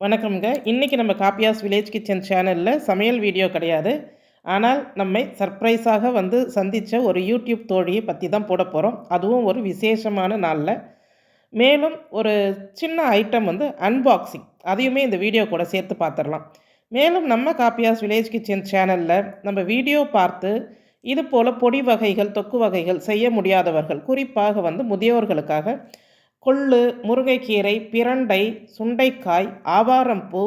வணக்கம்ங்க. இன்றைக்கி நம்ம காப்பியாஸ் வில்லேஜ் கிச்சன் சேனலில் சமையல் வீடியோ கிடையாது. ஆனால் நம்மை சர்ப்ரைஸாக வந்து சந்தித்த ஒரு யூடியூப் தோழியை பற்றி தான் போட போகிறோம் அதுவும் ஒரு விசேஷமான நாளில். மேலும் ஒரு சின்ன ஐட்டம் வந்து அன்பாக்சிங் அதையுமே இந்த வீடியோ கூட சேர்த்து பார்த்துடலாம் மேலும் நம்ம காப்பியாஸ் வில்லேஜ் கிச்சன் சேனலில் நம்ம வீடியோ பார்த்து இது போல் பொடி வகைகள் தொக்கு வகைகள் செய்ய முடியாதவர்கள் குறிப்பாக வந்து முதியோர்களுக்காக கொள்ளு முருங்கைக்கீரை பிரண்டை சுண்டைக்காய் ஆவாரம்பூ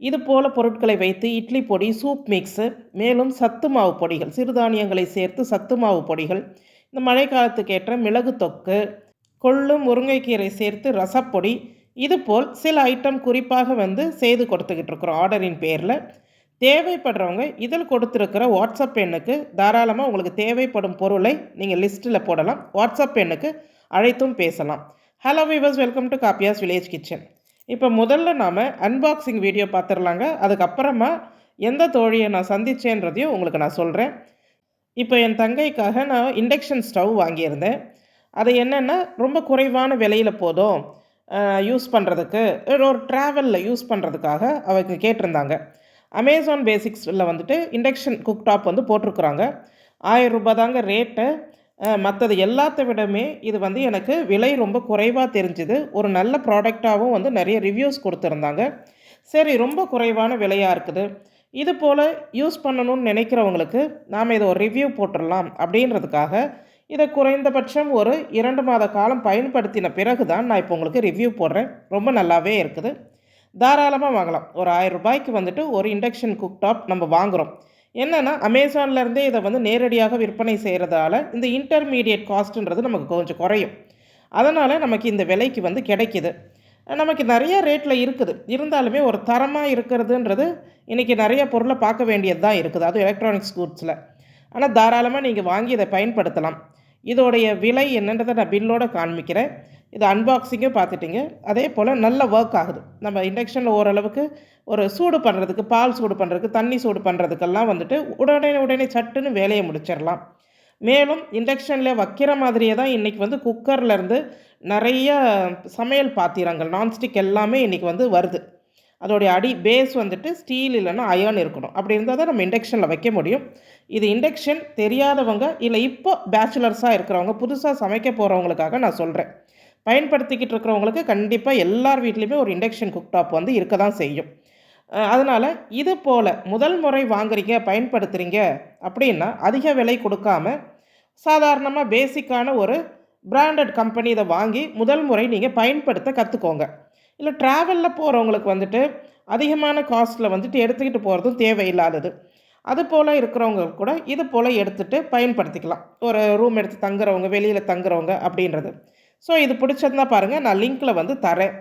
இது போல பொருட்களை வைத்து இட்லி பொடி சூப் மிக்ஸு மேலும் சத்து மாவு பொடிகள் சிறுதானியங்களை சேர்த்து சத்து மாவு பொடிகள் இந்த மழை காலத்துக்கு மிளகு தொக்கு கொள்ளு முருங்கைக்கீரை சேர்த்து ரசப்பொடி இதுபோல் சில ஐட்டம் குறிப்பாக வந்து செய்து கொடுத்துக்கிட்டு இருக்கிறோம் ஆர்டரின் பேரில். தேவைப்படுறவங்க இதில் கொடுத்துருக்கிற வாட்ஸ்அப் எண்ணுக்கு தாராளமாக உங்களுக்கு தேவைப்படும் பொருளை நீங்கள் லிஸ்ட்டில் போடலாம். வாட்ஸ்அப் எண்ணுக்கு அழைத்தும் பேசலாம். ஹலோ வீவர்ஸ் வெல்கம் டு காப்பியாஸ் வில்லேஜ் கிச்சன் இப்போ முதல்ல நாம் அன்பாக்சிங் வீடியோ பார்த்துடலாங்க அதுக்கப்புறமா எந்த தோழியை நான் சந்தித்தேன்றதையும் உங்களுக்கு நான் சொல்கிறேன் இப்போ என் தங்கைக்காக நான் இண்டக்ஷன் ஸ்டவ் வாங்கியிருந்தேன். அது என்னென்னா ரொம்ப குறைவான விலையில் போதும் யூஸ் பண்ணுறதுக்கு ஒரு ட்ராவலில் யூஸ் பண்ணுறதுக்காக அவங்க கேட்டிருந்தாங்க. அமேசான் பேசிக்ஸில் வந்துட்டு இண்டக்ஷன் குக் டாப் வந்து போட்டிருக்குறாங்க. ஆயிரம் ரூபாய் தாங்க ரேட்டு மற்றது எல்லாத்த விடமே இது வந்து எனக்கு விலை ரொம்ப குறைவாக தெரிஞ்சுது. ஒரு நல்ல ப்ராடக்டாகவும் வந்து நிறைய ரிவ்யூஸ் கொடுத்துருந்தாங்க. சரி ரொம்ப குறைவான விலையாக இருக்குது. இது போல் யூஸ் பண்ணணும்னு நினைக்கிறவங்களுக்கு நாம் இதை ஒரு ரிவ்யூ போட்டுடலாம் அப்படின்றதுக்காக இதை குறைந்தபட்சம் ஒரு இரண்டு மாத காலம் பயன்படுத்தின பிறகு தான் நான் இப்போ உங்களுக்கு ரிவ்யூ போடுறேன். ரொம்ப நல்லாவே இருக்குது. தாராளமாக வாங்கலாம். ஒரு ஆயிரம் ரூபாய்க்கு வந்துட்டு ஒரு இண்டக்ஷன் குக் டாப் நம்ம வாங்குகிறோம் என்னென்னா அமேசான்லேருந்தே இதை வந்து நேரடியாக விற்பனை செய்கிறதால இந்த இன்டர்மீடியட் காஸ்ட்டுன்றது நமக்கு கொஞ்சம் குறையும். அதனால் நமக்கு இந்த விலைக்கு வந்து கிடைக்கிது. நமக்கு நிறைய ரேட்டில் இருக்குது. இருந்தாலுமே ஒரு தரமாக இருக்கிறதுன்றது இன்றைக்கி நிறைய பொருளை பார்க்க வேண்டியது தான் இருக்குது. அதுவும் எலக்ட்ரானிக்ஸ் கூட்ஸில் ஆனால் தாராளமாக நீங்கள் வாங்கி இதை பயன்படுத்தலாம். இதோடைய விலை என்னன்றதை நான் பில்லோடு காண்பிக்கிறேன். இது அன்பாக்சிங்கும் பார்த்துட்டிங்க. அதே போல் நல்ல ஒர்க் ஆகுது. நம்ம இண்டக்ஷனில் ஓரளவுக்கு ஒரு சூடு பண்ணுறதுக்கு பால் சூடு பண்ணுறதுக்கு தண்ணி சூடு பண்ணுறதுக்கெல்லாம் வந்துட்டு உடனே உடனே சட்டுன்னு வேலையை முடிச்சிடலாம். மேலும் இண்டக்ஷனில் வைக்கிற மாதிரியே தான் இன்றைக்கி வந்து குக்கர்லேருந்து நிறைய சமையல் பாத்திரங்கள் நான்ஸ்டிக் எல்லாமே இன்றைக்கி வந்து வருது. அதோடைய அடி பேஸ் வந்துட்டு ஸ்டீல் இல்லைன்னா அயர்ன் இருக்கணும். அப்படி இருந்தால் தான் நம்ம இண்டக்ஷனில் வைக்க முடியும். இது இண்டக்ஷன் தெரியாதவங்க இல்லை இப்போ பேச்சுலர்ஸாக இருக்கிறவங்க புதுசாக சமைக்க போகிறவங்களுக்காக நான் சொல்கிறேன் பயன்படுத்திக்கிட்டு இருக்கிறவங்களுக்கு கண்டிப்பாக எல்லார் வீட்லேயுமே ஒரு இண்டக்ஷன் குக்டாப் வந்து இருக்க தான் செய்யும் அதனால் இது போல் முதல் முறை வாங்குறீங்க பயன்படுத்துகிறீங்க அப்படின்னா அதிக விலை கொடுக்காம சாதாரணமாக பேசிக்கான ஒரு பிராண்டட் கம்பெனி இதை வாங்கி முதல் முறை நீங்கள் பயன்படுத்த கற்றுக்கோங்க இல்லை ட்ராவலில் போகிறவங்களுக்கு வந்துட்டு அதிகமான காஸ்ட்டில் வந்துட்டு எடுத்துக்கிட்டு போகிறதும் தேவையில்லாதது. அது போல் இருக்கிறவங்க கூட இது போல் எடுத்துகிட்டு பயன்படுத்திக்கலாம். ஒரு ரூம் எடுத்து தங்குறவங்க வெளியில் தங்குறவங்க அப்படின்றது. ஸோ இது பிடிச்சதுனா பாருங்கள் நான் லிங்க்கில் வந்து தரேன்.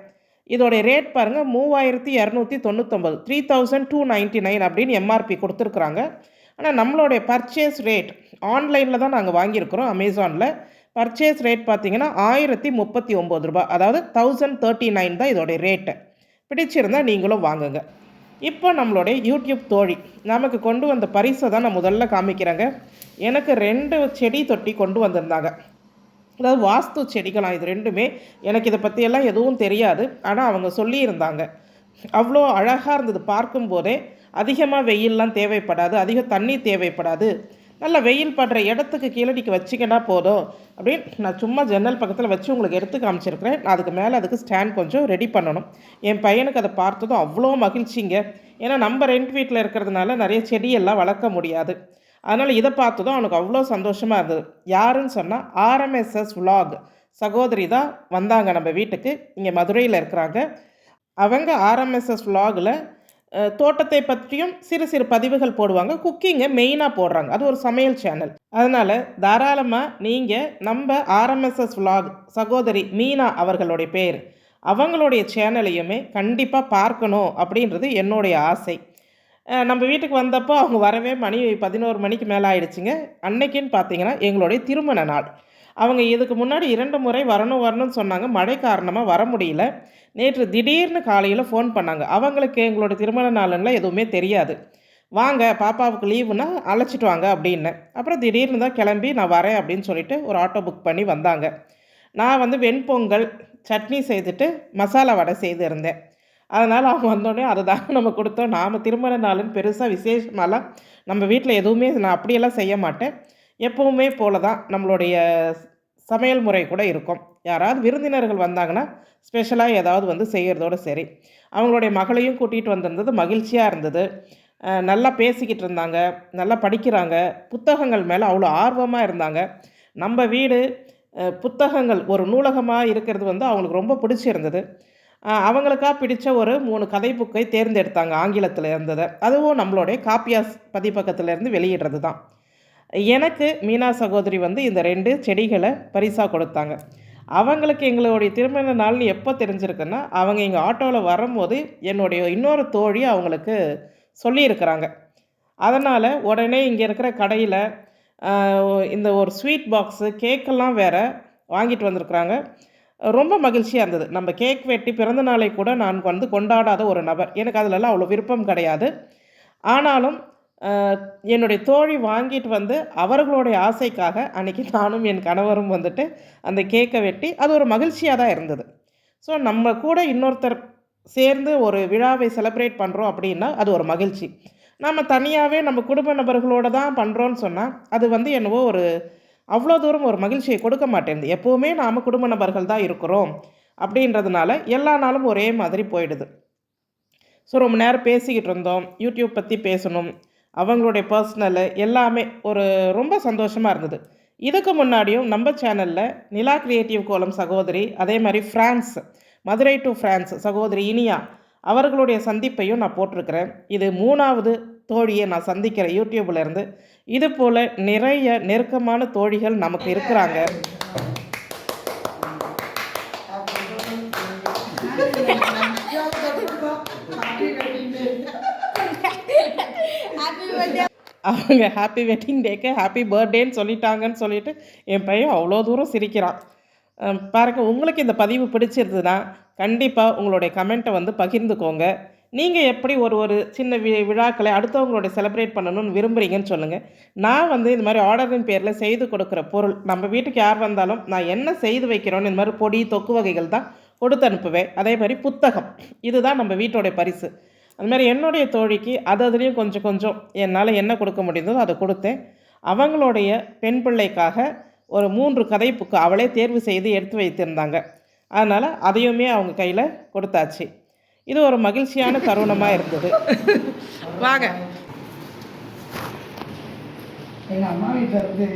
இதோடைய ரேட் பாருங்கள் மூவாயிரத்தி இரநூத்தி தொண்ணூத்தொம்பது three thousand two ninety nine அப்படின்னு எம்ஆர்பி கொடுத்துருக்குறாங்க. ஆனால் நம்மளுடைய பர்ச்சேஸ் ரேட் ஆன்லைனில் தான் நாங்கள் வாங்கியிருக்கிறோம் அமேசானில் பர்ச்சேஸ் ரேட் பார்த்திங்கன்னா ஆயிரத்தி முப்பத்தி ஒம்பது ரூபா அதாவது தௌசண்ட் தேர்ட்டி நைன் தான் இதோடைய ரேட்டு பிடிச்சிருந்தால் நீங்களும் வாங்குங்க. இப்போ நம்மளுடைய யூடியூப் தோழி நமக்கு கொண்டு வந்த பரிசை தான் நான் முதல்ல காமிக்கிறேங்க. எனக்கு ரெண்டு செடி தொட்டி கொண்டு வந்திருந்தாங்க. அதாவது வாஸ்து செடிகளாம் இது ரெண்டுமே. எனக்கு இதை பற்றியெல்லாம் எதுவும் தெரியாது. ஆனால் அவங்க சொல்லியிருந்தாங்க. அவ்வளோ அழகாக இருந்தது பார்க்கும்போதே. அதிகமாக வெயிலெலாம் தேவைப்படாது. அதிக தண்ணி தேவைப்படாது. நல்ல வெயில் படுற இடத்துக்கு கீழடிக்கு வச்சிங்கன்னா போதும். அப்படின்னு நான் சும்மா ஜன்னல் பக்கத்தில் வச்சு உங்களுக்கு எடுத்து காமிச்சிருக்கிறேன். நான் அதுக்கு மேலே அதுக்கு ஸ்டாண்ட் கொஞ்சம் ரெடி பண்ணணும். என் பையனுக்கு அதை பார்த்ததும் அவ்வளோ மகிழ்ச்சிங்க. ஏன்னா நம்ம ரெண்ட் வீட்டில் இருக்கிறதுனால நிறைய செடியெல்லாம் வளர்க்க முடியாது. அதனால் இதை பார்த்ததும் அவனுக்கு அவ்வளோ சந்தோஷமாக இருந்தது. யாருன்னு சொன்னால் ஆர்எம்எஸ்எஸ் விலாக் சகோதரி தான் வந்தாங்க நம்ம வீட்டுக்கு. இங்கே மதுரையில் இருக்கிறாங்க. அவங்க ஆர்எம்எஸ்எஸ் விலாகில் தோட்டத்தை பற்றியும் சிறு சிறு பதிவுகள் போடுவாங்க. குக்கிங்கை மெயினாக போடுறாங்க. அது ஒரு சமையல் சேனல் அதனால் தாராளமாக நீங்கள் நம்ம ஆர்எம்எஸ்எஸ் விலாக் சகோதரி மீனா அவர்களுடைய பேர் அவங்களுடைய சேனலையுமே கண்டிப்பாக பார்க்கணும் அப்படின்றது என்னுடைய ஆசை. நம்ம வீட்டுக்கு வந்தப்போ அவங்க வரவே மணி பதினோரு மணிக்கு மேலே ஆயிடுச்சுங்க. அன்னைக்குன்னு பார்த்தீங்கன்னா எங்களுடைய திருமண நாள். அவங்க இதுக்கு முன்னாடி இரண்டு முறை வரணும் வரணும்னு சொன்னாங்க. மழை காரணமாக வர முடியல. நேற்று திடீர்னு காலையில் ஃபோன் பண்ணாங்க. அவங்களுக்கு எங்களோட திருமண நாளுன்னா எதுவுமே தெரியாது. வாங்க பாப்பாவுக்கு லீவுனா அழைச்சிட்டு வாங்க அப்படின்னு. அப்புறம் திடீர்னு தான் கிளம்பி நான் வரேன் அப்படின்னு சொல்லிட்டு ஒரு ஆட்டோ புக் பண்ணி வந்தாங்க. நான் வந்து வெண்பொங்கல் சட்னி செய்துட்டு மசாலா வடை செய்திருந்தேன் அதனால் அவங்க வந்தோடனே தாங்க நம்ம கொடுத்தோம். நாம் திருமண நாளுன்னு பெருசாக விசேஷமாலாம் நம்ம வீட்டில் எதுவுமே நான் அப்படியெல்லாம் செய்ய மாட்டேன். எப்போவுமே போல தான் நம்மளுடைய சமையல் முறை கூட இருக்கும். யாராவது விருந்தினர்கள் வந்தாங்கன்னா ஸ்பெஷலாக ஏதாவது வந்து செய்கிறதோட சரி. அவங்களுடைய மகளையும் கூட்டிகிட்டு வந்திருந்தது மகிழ்ச்சியாக இருந்தது. நல்லா பேசிக்கிட்டு இருந்தாங்க. நல்லா படிக்கிறாங்க. புத்தகங்கள் மேலே அவ்வளோ ஆர்வமாக இருந்தாங்க. நம்ம வீடு புத்தகங்கள் ஒரு நூலகமாக இருக்கிறது வந்து அவங்களுக்கு ரொம்ப பிடிச்சிருந்தது. அவங்களுக்காக அவங்களுக்கா ஒரு மூணு கதை புக்கை தேர்ந்தெடுத்தாங்க ஆங்கிலத்தில் இருந்ததை. அதுவும் நம்மளுடைய காப்பியாஸ் பதிப்பக்கத்திலேருந்து வெளியிடுறது தான் எனக்கு மீனா சகோதரி வந்து இந்த ரெண்டு செடிகளை பரிசாக கொடுத்தாங்க. அவங்களுக்கு எங்களுடைய திருமண நாள்னு எப்போ தெரிஞ்சிருக்குன்னா அவங்க எங்கள் ஆட்டோவில் வரும்போது என்னுடைய இன்னொரு தோழி அவங்களுக்கு சொல்லியிருக்கிறாங்க. அதனால் உடனே இங்கே இருக்கிற கடையில் இந்த ஒரு ஸ்வீட் பாக்ஸு கேக்கெல்லாம் வேற வாங்கிட்டு வந்திருக்கிறாங்க. ரொம்ப மகிழ்ச்சியாக இருந்தது. நம்ம கேக் வெட்டி பிறந்த நாளை கூட நான் வந்து கொண்டாடாத ஒரு நபர். எனக்கு அதிலெல்லாம் அவ்வளோ விருப்பம் கிடையாது. ஆனாலும் என்னுடைய தோழி வாங்கிட்டு வந்து அவர்களுடைய ஆசைக்காக அன்றைக்கி நானும் என் கணவரும் வந்துட்டு அந்த கேக்கை வெட்டி அது ஒரு மகிழ்ச்சியாக தான் இருந்தது. ஸோ நம்ம கூட இன்னொருத்தர் சேர்ந்து ஒரு விழாவை செலிப்ரேட் பண்ணுறோம் அப்படின்னா அது ஒரு மகிழ்ச்சி. நம்ம தனியாகவே நம்ம குடும்ப நபர்களோடு தான் பண்ணுறோன்னு சொன்னால் அது வந்து என்னவோ ஒரு அவ்வளோ தூரம் ஒரு மகிழ்ச்சியை கொடுக்க மாட்டேன். எப்போவுமே நாம் குடும்ப நபர்கள் தான் இருக்கிறோம். அப்படின்றதுனால எல்லா நாளும் ஒரே மாதிரி போயிடுது. ஸோ ரொம்ப நேரம் பேசிக்கிட்டு இருந்தோம். யூடியூப் பற்றி பேசணும். அவங்களுடைய பர்சனலு எல்லாமே ஒரு ரொம்ப சந்தோஷமாக இருந்தது. இதுக்கு முன்னாடியும் நம்ம சேனலில் நிலா கிரியேட்டிவ் கோலம் சகோதரி அதே மாதிரி ஃப்ரான்ஸ் மதுரை டு ஃப்ரான்ஸ் சகோதரி இனியா அவர்களுடைய சந்திப்பையும் நான் போட்டிருக்கிறேன். இது மூணாவது தோழியை நான் சந்திக்கிறேன் யூடியூப்ல இருந்து இது போல் நிறைய நெருக்கமான தோழிகள் நமக்கு இருக்கிறாங்க. அவங்க ஹாப்பி வெட்டிங் டேக்கு ஹாப்பி பர்த்டேன்னு சொல்லிட்டாங்கன்னு சொல்லிட்டு என் பையன் அவ்வளோ தூரம் சிரிக்கிறான். அஹ் பாருங்க உங்களுக்கு இந்த பதிவு பிடிச்சிருந்ததுன்னா கண்டிப்பாக உங்களுடைய கமெண்ட்டை வந்து பகிர்ந்துக்கோங்க. நீங்கள் எப்படி ஒரு ஒரு சின்ன வி விழாக்களை அடுத்தவங்களோட செலிப்ரேட் பண்ணணும்னு விரும்புகிறீங்கன்னு சொல்லுங்கள் நான் வந்து இந்த மாதிரி ஆர்டரின் பேரில் செய்து கொடுக்குற பொருள் நம்ம வீட்டுக்கு யார் வந்தாலும் நான் என்ன செய்து வைக்கிறோன்னு இந்த மாதிரி பொடி தொக்கு வகைகள் தான் கொடுத்து அனுப்புவேன். அதே மாதிரி புத்தகம் இதுதான் நம்ம வீட்டோடைய பரிசு. அது மாதிரி என்னுடைய தோழிக்கு அது அதுலேயும் கொஞ்சம் கொஞ்சம் என்னால் என்ன கொடுக்க முடியுதோ அதை கொடுத்தேன். அவங்களுடைய பெண் பிள்ளைக்காக ஒரு மூன்று கதை புக்கு அவளே தேர்வு செய்து எடுத்து வைத்திருந்தாங்க. அதனால் அதையுமே அவங்க கையில் கொடுத்தாச்சு. இது ஒரு மகிழ்ச்சியான தருணமாக இருந்தது. வாங்க. எங்கள் அம்மா வீட்டில் இருந்து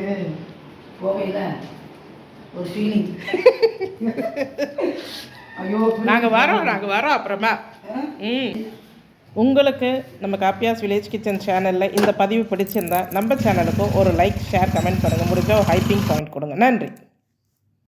கோவையில் ஒரு ஃபீலிங் ஐயோ நாங்கள் வரோம் நாங்கள் வரோம் அப்புறமா. ம். உங்களுக்கு நம்ம காப்பியாஸ் வில்லேஜ் கிச்சன் சேனலில் இந்த பதிவு பிடிச்சிருந்தா நம்ம சேனலுக்கும் ஒரு லைக் ஷேர் கமெண்ட் பண்ணுங்கள் முடிஞ்சா ஒரு ஹைப்பிங் பாயிண்ட் கொடுங்க. நன்றி.